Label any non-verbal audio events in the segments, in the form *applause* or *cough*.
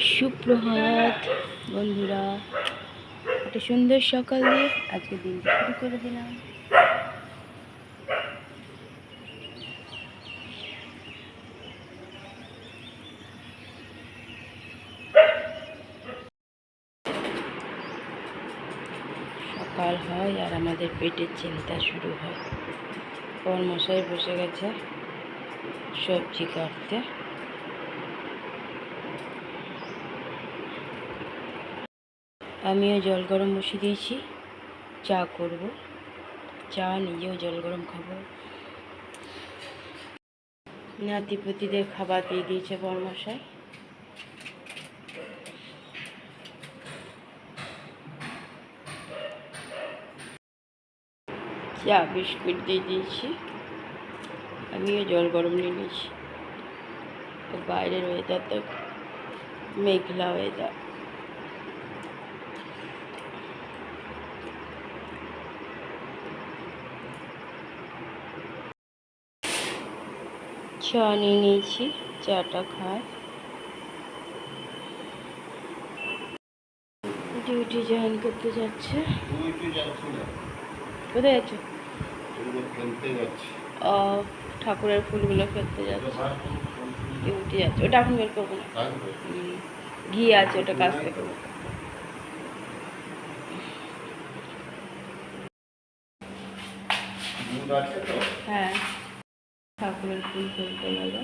সুপ্রভাত, বন্ধুরা। একটা সুন্দর সকাল দিয়ে আজকে দিন শুরু করে দিলাম। সকাল হয় আর আমাদের পেটের চিন্তা শুরু হয়। মশাই বসে গেছে সবজি কাটতে। আমিও জল গরম বসিয়ে দিয়েছি। চা করব। চা, নিজেও জল গরম খাব। নাতিপতিদের খাবার দিয়ে দিয়েছে বরমশাই। চা, বিস্কুট দিয়ে দিয়েছি। আমিও জল গরম নিয়ে নিয়েছি। বাইরের ওয়েদার তো মেঘলা ওয়েদার চা নিয়ে নিয়েছি চাটা খায় ডিউটি জয়েন করতে যাচ্ছে। কোথায় যাচ্ছে? ও ঠাকুরের ফুলগুলো ফেলতে যাচ্ছে। ডিউটি যাচ্ছে। ওটা এখন বের করব না। ঘি আছে ওটা কাছ থেকে করব। হ্যাঁ। ঠাকুরের ফুল ফেলতে গেল।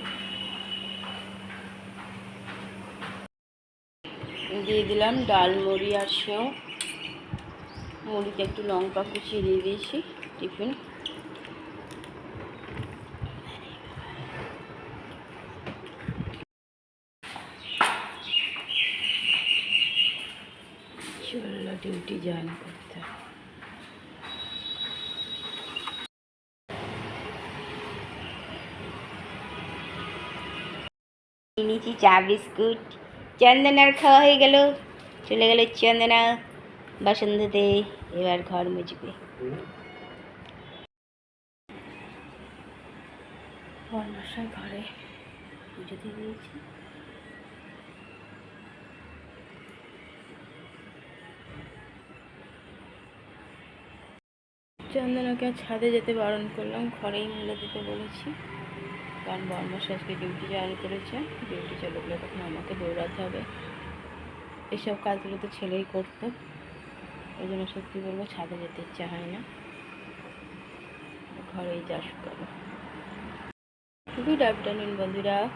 দিয়ে দিলাম ডাল, মুড়ি আর সেও। মুড়িতে একটু লঙ্কা কুচিয়ে দিয়ে দিয়েছি টিফিন। ডিউটি জয়েন করতে। নিয়েছি চা বিস্কুট। চন্দনার খাওয়া হয়ে গেল। চলে গেল চন্দনা। বাসন্ততে এবার ঘর বর্ণাশয় ঘরে পুজো দিয়ে দিয়েছি। চন্দনাকে ছাদে যেতে বারণ করলাম, ঘরেই মূল্য দিতে বলেছি। কারণ বর্মশা আজকে ডিউটি জয়েন করেছে। ডিউটি চলে গেলে তখন আমাকে দৌড়াতে হবে। এসব কাজগুলো তো ছেলেই করতো। ওই জন্য সত্যি বলব ছাদে যেতে ইচ্ছা হয় না। ঘরেই যা শুকাবো গুড আফটারনুন বন্ধুরা।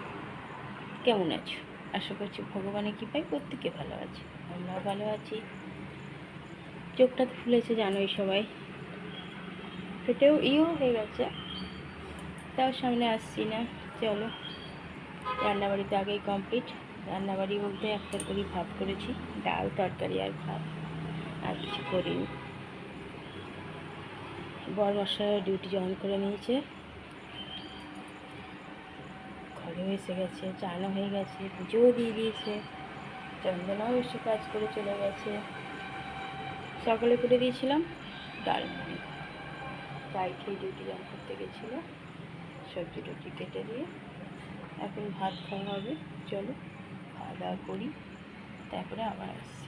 কেমন আছো? আশা করছি ভগবানের কৃপায় প্রত্যেকে ভালো আছে। আমরাও ভালো আছি। চোখটা তো ফুলেছে, জানোই সবাই। ফেটেও ইও হয়ে গেছে। তাও সামনে আসছি না, চলো। রান্নাবাড়ি তো আগেই কমপ্লিট রান্নাবাড়ি বলতে একটা করি ভাত করেছি, ডাল, তরকারি আর ভাত। আর কিছু করিনি। বর মশাই ডিউটি জয়েন করে নিয়েছে। ঘরেও এসে গেছে, চানও হয়ে গেছে, পুজোও দিয়ে দিয়েছে, চন্দনাও এসে কাজ করে চলে গেছে। সকালে করে দিয়েছিলাম ডাল মুড়ি। চাই খেয়ে ডিউটি জয়েন করতে গেছিল। সবজি টবজি কেটে দিয়ে এখন ভাত খাওয়া হবে। চলো, খাওয়া দাওয়া করি, তারপরে আবার আসছি।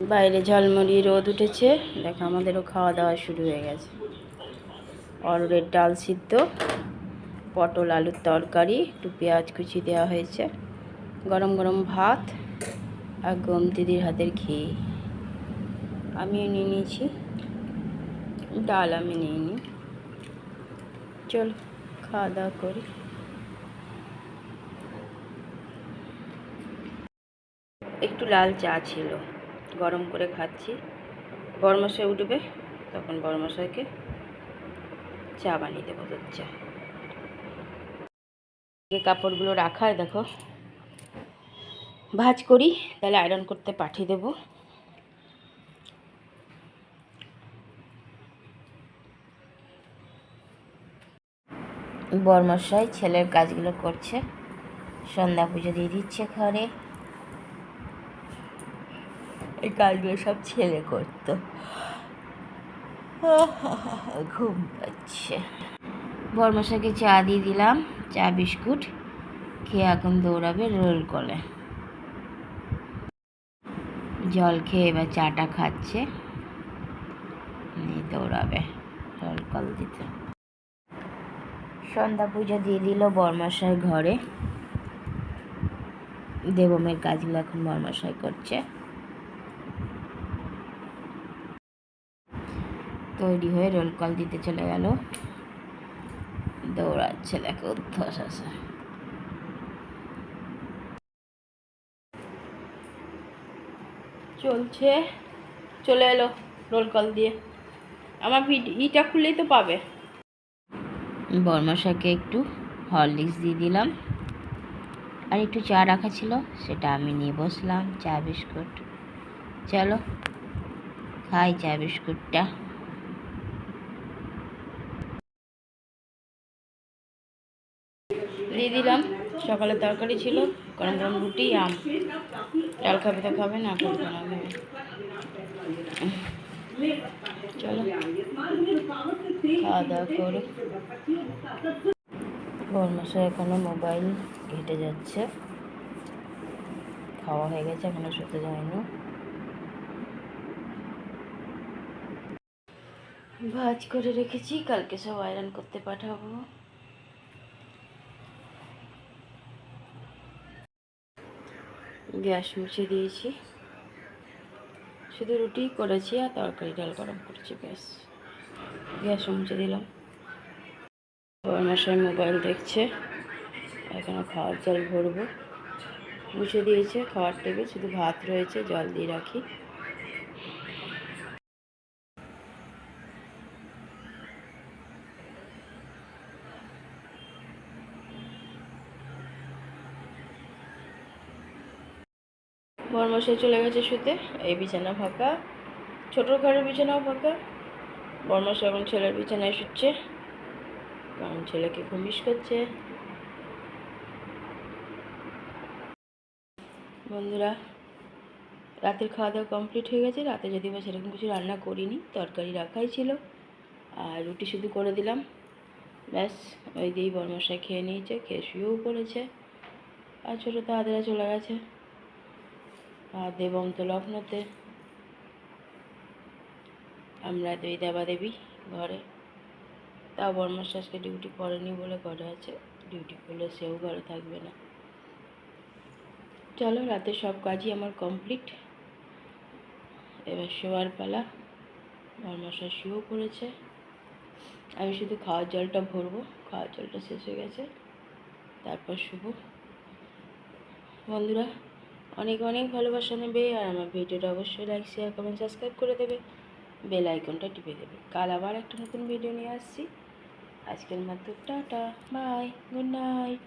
বাইরে ঝলমলি রোদ উঠেছে। দেখো, আমাদেরও খাওয়া দাওয়া শুরু হয়ে গেছে। অরুরের ডাল সিদ্ধ, পটল আলুর তরকারি, একটু পেঁয়াজ কুচি দেওয়া হয়েছে। গরম গরম ভাত আর গম দিদির হাতের ঘি। আমিও নিয়ে নিয়েছি। ডাল আমি নিয়ে নিই চল, খাওয়া দাওয়া করি। একটু লাল চা ছিল, গরম করে খাচ্ছি। বরমশাই উঠবে, তখন বরমশাইকে চা বানিয়ে দেবো দুধ চা। কাপড়গুলো রাখার, দেখো। ভাজ করি, তাহলে আয়রন করতে পাঠিয়ে দেবো। বর্মশাই ছেলের কাজগুলো করছে। সন্ধ্যা পুজো দিয়ে দিচ্ছে ঘরে। এই কাজগুলো সব ছেলে করতো। *laughs* ঘুম পাচ্ছে। বর্মশাকে চা দিয়ে দিলাম, চা, বিস্কুট। খেয়ে এখন দৌড়াবে রোল কলে। জল খেয়ে এবার চাটা খাচ্ছে। দৌড়াবে রোল কল দিতে। সন্ধ্যা পুজো দিয়ে দিল বর্মাশাই ঘরে। দেবমের কাজগুলো এখন বর্মাশাই করছে। তৈরি হয়ে রোল কল দিতে চলে গেল। দৌড়াচ্ছে দেখো, উদ্ধস আছে। চলছে, চলে এলো রোল কল দিয়ে। আমার ভিড, ইটা খুললেই তো পাবে। বর্মাশাকে একটু হরলিক্স দিয়ে দিলাম। আর একটু চা রাখা ছিল, সেটা আমি নিয়ে বসলাম, চা বিস্কুট। চলো, খাই চা বিস্কুটটা। দিয়ে দিলাম, সকালে তরকারি ছিল, গরম গরম রুটি, আম। ডাল খাবে তো খাবে, না খাবে না খাবে। চলো খাওয়া দাওয়া করে বর্মাসা এখনও মোবাইল ঘেটে যাচ্ছে। খাওয়া হয়ে গেছে, এখনও শুতে যায়নি। ভাজ করে রেখেছি, কালকে সব আয়রন করতে পাঠাবো। গ্যাস মুছে দিয়েছি। শুধু রুটি করেছি আর তরকারি ডাল গরম করেছি, ব্যাস। গ্যাস মুছে দিলাম। মশাই মোবাইল দেখছে এখনও খাওয়ার জল ভরবো। মুছে দিয়েছে, খাওয়ার টেবিল, শুধু ভাত রয়েছে, জল দিয়ে রাখি। বরমশাই চলে গেছে শুতে। এই বিছানা ফাঁকা। ছোট ঘরের বিছানাও ফাঁকা। বরমশাই এখন ছেলের বিছানায় শুচ্ছে। কারণ ছেলেকে ঘুমিস করছে। বন্ধুরা, রাতের খাওয়া দাওয়া কমপ্লিট হয়ে গেছে। রাতে যদি বা সেরকম কিছু রান্না করিনি, তরকারি রাখাই ছিল। আর রুটি শুধু করে দিলাম। ব্যাস, ওই দিয়েই বরমশাই খেয়ে নিয়েছে। খেয়ে শুয়েও পড়েছে। আর ছোটো তাহাদেরা চলে গেছে। আর দেবম তো লগ্নতে। আমরা দুই দেবা দেবী ঘরে। তাও বর্মাস আজকে ডিউটি করেনি বলে ঘরে আছে। ডিউটি করলে সেও ঘরে থাকবে না। চলো, রাতে সব কাজই আমার কমপ্লিট এবার শোয়ার পালা। বর্মাশা পড়েছে। আমি শুধু খাওয়ার জলটা ভরবো। খাওয়ার জলটা শেষ হয়ে গেছে। তারপর শুভ বন্ধুরা অনেক অনেক ভালোবাসা নেবে আর আমার ভিডিওটা অবশ্যই লাইক শেয়ার কমেন্ট সাবস্ক্রাইব করে দেবে। বেল আইকনটা টিপে দেবে। কাল আবার একটা নতুন ভিডিও নিয়ে আসছি। আজকের মতো টাটা বাই গুড নাইট